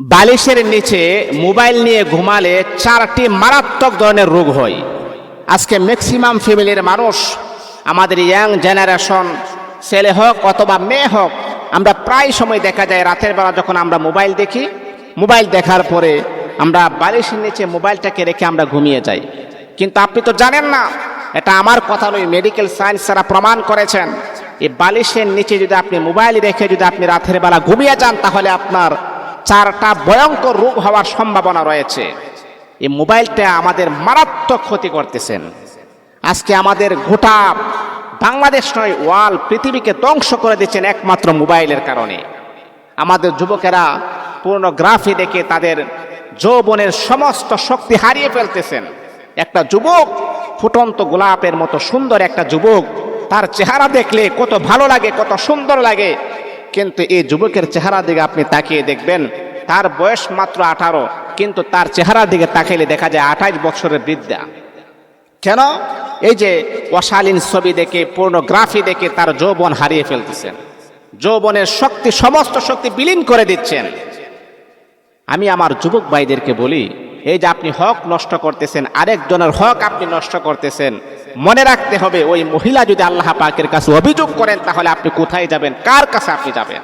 বালিশের নিচে মোবাইল নিয়ে ঘুমালে চারটি মারাত্মক ধরনের রোগ হয়। আজকে ম্যাক্সিমাম ফ্যামিলির মানুষ, আমাদের ইয়াং জেনারেশন ছেলে হোক অথবা মেয়ে হোক, আমরা প্রায় সময় দেখা যায় রাতের বেলা যখন আমরা মোবাইল দেখি, মোবাইল দেখার পরে আমরা বালিশের নিচে মোবাইলটাকে রেখে আমরা ঘুমিয়ে যাই। কিন্তু আপনি তো জানেন না, এটা আমার কথা নয় মেডিকেল সায়েন্স যারা প্রমাণ করেছেন। এই বালিশের নিচে যদি আপনি মোবাইল রেখে যদি আপনি রাতের বেলা ঘুমিয়ে যান, তাহলে আপনার চারটা ভয়ঙ্কর রোগ হওয়ার সম্ভাবনা রয়েছে। এই মোবাইলটা আমাদের মারাত্মক ক্ষতি করতেছেন। আজকে আমাদের গোটা বাংলাদেশ নয় ওয়াল পৃথিবীকে ধ্বংস করে দিচ্ছেন একমাত্র মোবাইলের কারণে। আমাদের যুবকেরা পূর্ণগ্রাফি দেখে তাদের যৌবনের সমস্ত শক্তি হারিয়ে ফেলতেছেন। একটা যুবক, ফুটন্ত গোলাপের মতো সুন্দর একটা যুবক, তার চেহারা দেখলে কত ভালো লাগে, কত সুন্দর লাগে। কিন্তু এই যুবকের চেহারা দিকে আপনি তাকিয়ে দেখবেন, তার বয়স মাত্র আঠারো, কিন্তু তার চেহারার দিকে তাকাইলে দেখা যায় আঠাইশ বছরের বৃদ্ধা। কেন? এই যে অশালীন ছবি দেখে পূর্ণগ্রাফি দেখে তার যৌবন হারিয়ে ফেলতেছেন। যৌবনের শক্তি, সমস্ত শক্তি বিলীন করে দিচ্ছেন। আমি আমার যুবক ভাইদেরকে বলি, এই যে আপনি হক নষ্ট করতেছেন, আরেকজনের হক আপনি নষ্ট করতেছেন মনে রাখতে হবে, ওই মহিলা যদি আল্লাহ পাকের কাছে অভিযোগ করেন, তাহলে আপনি কোথায় যাবেন? কার কাছে আপনি যাবেন?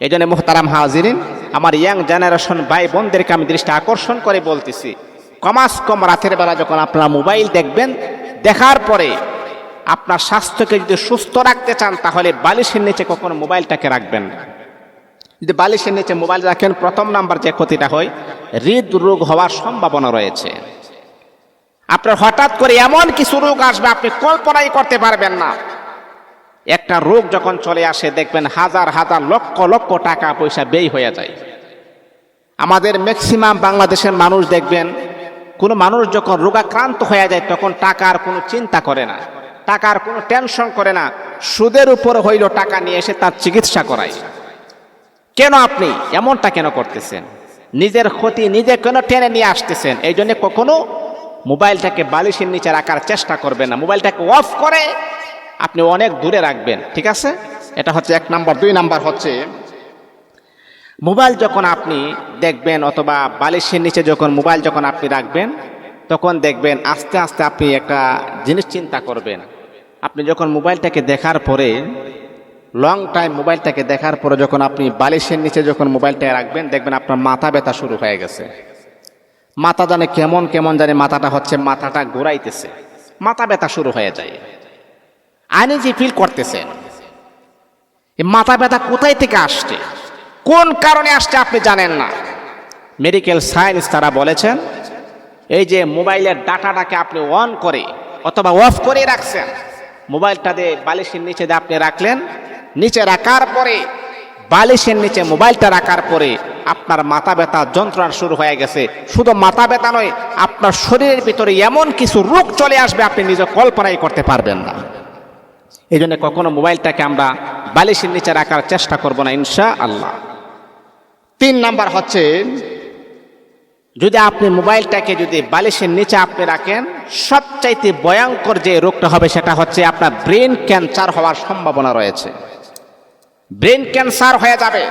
এই জন্য মোহতারাম হাজিরিন, আমার ইয়াং জেনারেশন ভাই বোনদেরকে আমি দৃষ্টি আকর্ষণ করে বলতেছি, কমাস কম রাতের বেলা যখন আপনারা মোবাইল দেখবেন, দেখার পরে আপনার স্বাস্থ্যকে যদি সুস্থ রাখতে চান, তাহলে বালিশের নিচে কখনো মোবাইলটাকে রাখবেন যদি বালিশের নিচে মোবাইল রাখেন, প্রথম নাম্বার যে ক্ষতিটা হয়, হৃদরোগ হওয়ার সম্ভাবনা রয়েছে। আপনার হঠাৎ করে এমন কিছু রোগ আসবে, আপনি কল্পনাই করতে পারবেন না। একটা রোগ যখন চলে আসে, দেখবেন হাজার হাজার লক্ষ লক্ষ টাকা পয়সা ব্যয় হয়ে যায়। আমাদের ম্যাক্সিমাম বাংলাদেশের মানুষ দেখবেন, কোনো মানুষ যখন রোগাক্রান্ত হয়ে যায়, তখন টাকার কোনো চিন্তা করে না। টাকার কোনো টেনশন করে না। সুদের উপর হইল টাকা নিয়ে এসে তার চিকিৎসা করায়। কেন আপনি এমনটা কেন করতেছেন? নিজের ক্ষতি নিজে কেন টেনে নিয়ে আসতেছেন? এই জন্য কখনো মোবাইলটাকে বালিশের নিচে রাখার চেষ্টা করবেন না। মোবাইলটাকে অফ করে আপনি অনেক দূরে রাখবেন, ঠিক আছে? এটা হচ্ছে এক নাম্বার। দুই নাম্বার হচ্ছে, মোবাইল যখন আপনি দেখবেন অথবা বালিশের নিচে যখন মোবাইল যখন আপনি রাখবেন, তখন দেখবেন আস্তে আস্তে আপনি একটা জিনিস চিন্তা করবেন। আপনি যখন মোবাইলটাকে দেখার পরে লং টাইম মোবাইলটাকে দেখার পরে যখন আপনি বালিশের নিচে যখন মোবাইলটা রাখবেন, দেখবেন আপনার মাথা ব্যথা শুরু হয়ে গেছে। মাথা জানে কেমন কেমন জানে মাথাটা হচ্ছে, মাথাটা ঘুরাইতেছে। মাথা ব্যথা শুরু হয়ে যায়। আইনি যে ফিল করতেছেন এই মাথা ব্যথা কোথায় থেকে আসছে? কোন কারণে আসছে আপনি জানেন না? মেডিকেল সায়েন্স তারা বলেছেন, এই যে মোবাইলের ডাটাটাকে আপনি অন করে অথবা অফ করে রাখছেন, মোবাইলটা দিয়ে বালিশের নিচে দিয়ে আপনি রাখলেন, নিচে রাখার পরে, বালিশের নিচে মোবাইলটা রাখার পরে আপনার মাথা ব্যথা যন্ত্রণা শুরু হয়ে গেছে। শুধু মাথা ব্যথা নয়, আপনার শরীরের ভিতরে এমন কিছু রোগ চলে আসবে, আপনি নিজে কল্পনাই করতে পারবেন না। এই জন্য কখনো মোবাইলটাকে আমরা বালিশের নিচে রাখার চেষ্টা করব না ইনশা আল্লাহ তিন নাম্বার হচ্ছে, যদি আপনি মোবাইলটাকে যদি বালিশের নিচে আপনি রাখেন, সবচাইতে ভয়ঙ্কর যে রোগটা হবে সেটা হচ্ছে আপনার ব্রেন ক্যান্সার হওয়ার সম্ভাবনা রয়েছে। ব্রেন ক্যান্সার হয়ে যাবে।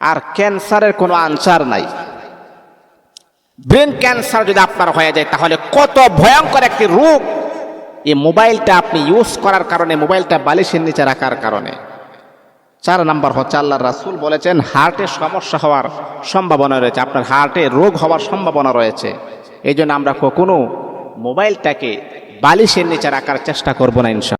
আর ক্যান্সারের কোনো আনসার নাই। ব্রেন ক্যান্সার যদি আপনার হয়ে যায়, তাহলে কত ভয়ঙ্কর একটি রোগ। এই মোবাইলটা আপনি ইউজ করার কারণে, মোবাইলটা বালিশের নিচে রাখার কারণে। চার নাম্বার হচ্ছে আল্লাহ রাসুল বলেছেন হার্টের সমস্যা হওয়ার সম্ভাবনা রয়েছে। আপনার হার্টে রোগ হওয়ার সম্ভাবনা রয়েছে। এই জন্য আমরা কখনো মোবাইলটাকে বালিশের নিচে রাখার চেষ্টা করব না, ইনশা